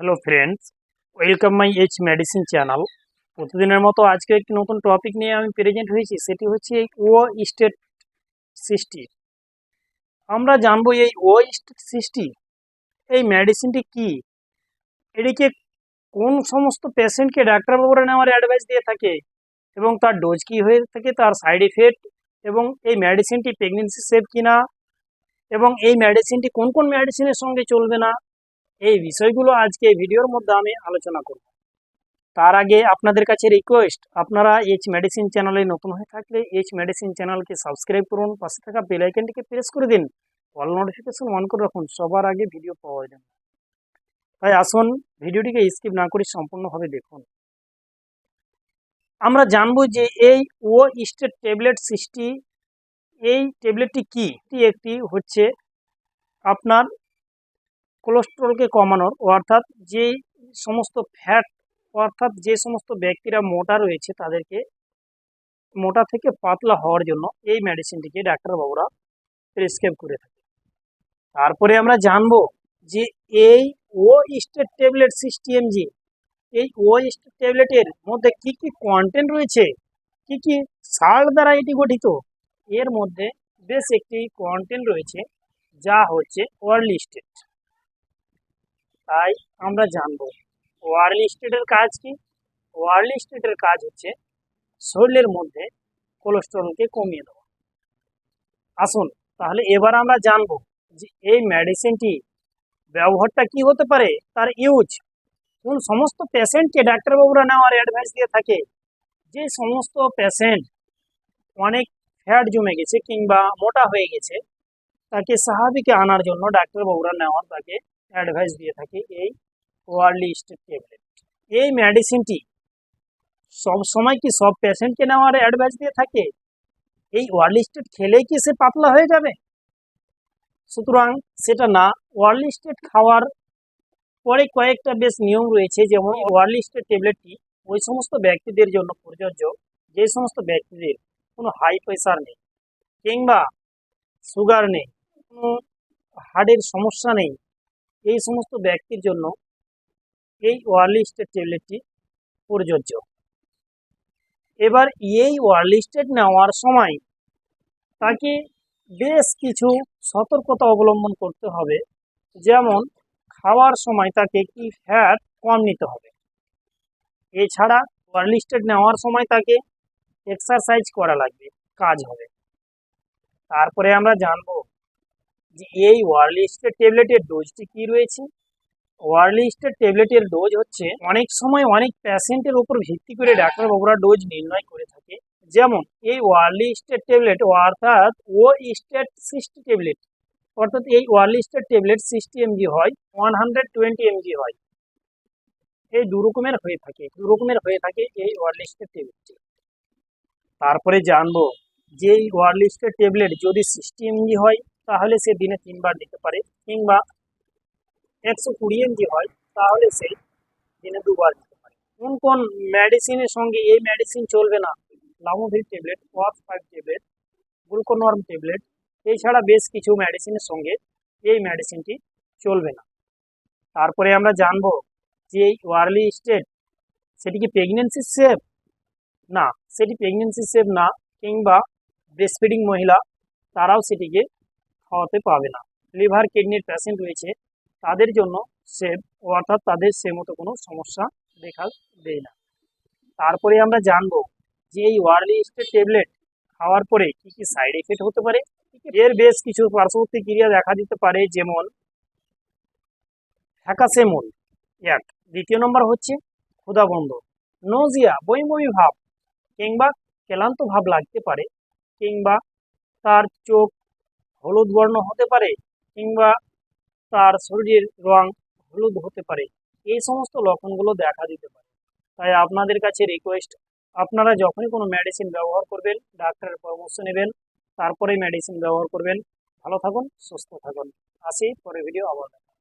Hello friends welcome my H medicine channel প্রতিদিনের মতো আজকে একটি নতুন টপিক নিয়ে আমি প্রেজেন্ট হয়েছি, সেটি হচ্ছে এই ও স্টেট সৃষ্টি। আমরা জানব এই ও স্টেট সৃষ্টি, এই মেডিসিনটি কি? এটিকে কোন সমস্ত পেশেন্টকে ডাক্তারবাবুরা নেওয়ার অ্যাডভাইস দিয়ে থাকে, এবং তার ডোজ কি হয়ে থাকে, তার সাইড এফেক্ট এবং এই মেডিসিনটি প্রেগনেন্সি সেভ কিনা, এবং এই মেডিসিনটি কোন কোন মেডিসিনের সঙ্গে চলবে না এই বিষয়গুলো আজকে ভিডিওর মধ্যে আমি আলোচনা করব। তার আগে আপনাদের কাছে রিকোয়েস্ট আপনারা এইচ মেডিসিন চ্যানেলে নতুন হয়ে থাকলে এইচ মেডিসিন চ্যানেলকে সাবস্ক্রাইব করুন, পাশে থাকা বেল আইকনটিকে প্রেস করে দিন। অল নোটিফিকেশন অন করে রাখুন, সবার আগে ভিডিও পাওয়ার জন্য তাই আসুন, ভিডিওটিকে স্কিপ না করে সম্পূর্ণভাবে দেখুন। আমরা জানব যে এই ও স্টেট ট্যাবলেট সৃষ্টি, এই ট্যাবলেটটি কি? একটি হচ্ছে আপনার কোলেস্ট্রলকে কমানোর অর্থাৎ যে সমস্ত ফ্যাট অর্থাৎ যে সমস্ত ব্যক্তিরা মোটা রয়েছে তাদেরকে মোটা থেকে পাতলা হওয়ার জন্য এই মেডিসিনটিকে ডাক্তারবাবুরা প্রেসক্রাইব করে থাকে। তারপরে আমরা জানব যে এই orlistat tablet sixty M G এই ও স্টেট ট্যাবলেটের মধ্যে কি কি কন্টেন্ট রয়েছে, কি কি সাল্ট দ্বারা এটি গঠিত, এর মধ্যে বেশ একটি কন্টেন্ট রয়েছে, যা হচ্ছে ওয়ার্ল্ড স্টেট তাই আমরা জানব। ওয়ার্লি স্টেটের কাজ কি? ওয়ার্লি স্টেটের কাজ হচ্ছে শরীরের মধ্যে কোলেস্ট্রলকে কমিয়ে দেওয়া। আসুন, তাহলে এবার আমরা জানব যে এই মেডিসিনটি ব্যবহারটা কি হতে পারে, তার ইউজ। কোন সমস্ত পেশেন্টকে ডাক্তারবাবুরা নেওয়ার অ্যাডভাইস দিয়ে থাকে, যে সমস্ত পেশেন্ট অনেক ফ্যাট জমে গেছে কিংবা মোটা হয়ে গেছে, তাকে স্বাভাবিকে আনার জন্য ডাক্তারবাবুরা নেওয়ার তাকে অ্যাডভাইস দিয়ে থাকে, এই ওয়ার্লি স্টেট ট্যাবলেট এই মেডিসিনটি সব সময় কি সব পেশেন্টকে নেওয়ার অ্যাডভাইস দিয়ে থাকে? এই ওয়ার্লি স্টেট খেলেই কি সে পাতলা হয়ে যাবে? সুতরাং সেটা না ওয়ার্লি স্টেট খাওয়ার পরে কয়েকটা বেশ নিয়ম রয়েছে, যেমন ওয়ার্লি স্টেট ট্যাবলেটটি ওই সমস্ত ব্যক্তিদের জন্য প্রযোজ্য, যে সমস্ত ব্যক্তিদের কোনো হাই প্রেশার নেই, কিংবা সুগার নেই, কোনো হার্টের সমস্যা নেই এই সমস্ত ব্যক্তির জন্য এই ওয়ার্লি স্টেট ট্যাবলেটটি প্রযোজ্য। এবার এই ওয়ার্লি স্টেট নেওয়ার সময় তাকে বেশ কিছু সতর্কতা অবলম্বন করতে হবে। যেমন, খাওয়ার সময় তাকে কি ফ্যাট কম নিতে হবে। এছাড়া ওয়ার্লি স্টেট নেওয়ার সময় তাকে এক্সারসাইজ করা লাগবে, কাজ হবে। তারপরে আমরা জানব যে এই ওয়ার্লি স্টেট ট্যাবলেটের ডোজটি কি রয়েছে? ওয়ার্লি স্টেট ট্যাবলেটের ডোজ হচ্ছে অনেক সময় অনেক প্যাশেন্টের উপর ভিত্তি করে ডাক্তার ডাক্তারবাবুরা ডোজ নির্ণয় করে থাকে। যেমন, এই ওয়ার্লি স্টেট ট্যাবলেট অর্থাৎ ও স্টেট সিক্সটি ট্যাবলেট অর্থাৎ এই orlistat tablet sixty M G হয় one hundred twenty M G হয়। এই দু রকমের হয়ে থাকে দু রকমের হয়ে থাকে এই ওয়ার্লি স্টেট ট্যাবলেটটি তারপরে জানব যে এই ওয়ার্লি স্টেট ট্যাবলেট যদি সিক্সটি এমজি হয় তাহলে সে দিনে তিনবার নিতে পারে, কিংবা একশো কুড়ি এমজি হয়, তাহলে সে দিনে দুবার নিতে পারে। কোন কোন মেডিসিনের সঙ্গে এই মেডিসিন চলবে না? লামোভিল ট্যাবলেট ওয়ার্ক ফাইভ ট্যাবলেট গ্লুকোনর্ম ট্যাবলেট এছাড়া বেশ কিছু মেডিসিনের সঙ্গে এই মেডিসিনটি চলবে না। তারপরে আমরা জানব যে এই ওয়ার্লি স্টেট সেটি কি প্রেগনেন্সি সেভ না, সেটি প্রেগনেন্সি সেভ না, কিংবা ব্রেস্ট ফিডিং মহিলা, তারাও সেটিকে খাওয়াতে পাবে না। লিভার, কিডনির পেশেন্ট রয়েছে, তাদের জন্য সেভ অর্থাৎ তাদের সে মতো কোনো সমস্যা দেখা দেয় না। তারপরে আমরা জানব যে এই ওয়ার্লি স্টেট ট্যাবলেট খাওয়ার পরে কি কি সাইড এফেক্ট হতে পারে। এর বেশ কিছু পার্শ্ববর্তী ক্রিয়া দেখা দিতে পারে, যেমন ফ্যাকাসে মূল এক। দ্বিতীয় নম্বর হচ্ছে ক্ষুধাবন্ধ। নোজিয়া বই বই ভাব, কিংবা ক্লান্ত ভাব লাগতে পারে, কিংবা তার চোখ হলুদ বর্ণ হতে পারে কিংবা তার শরীরের রং হলুদ হতে পারে। এই সমস্ত লক্ষণগুলো দেখা দিতে পারে। তাই আপনাদের কাছে রিকোয়েস্ট আপনারা যখনই কোনো মেডিসিন ব্যবহার করবেন, ডাক্তারের পরামর্শ নেবেন তারপরে মেডিসিন ব্যবহার করবেন। ভালো থাকুন, সুস্থ থাকুন। আসি পরে ভিডিও আবার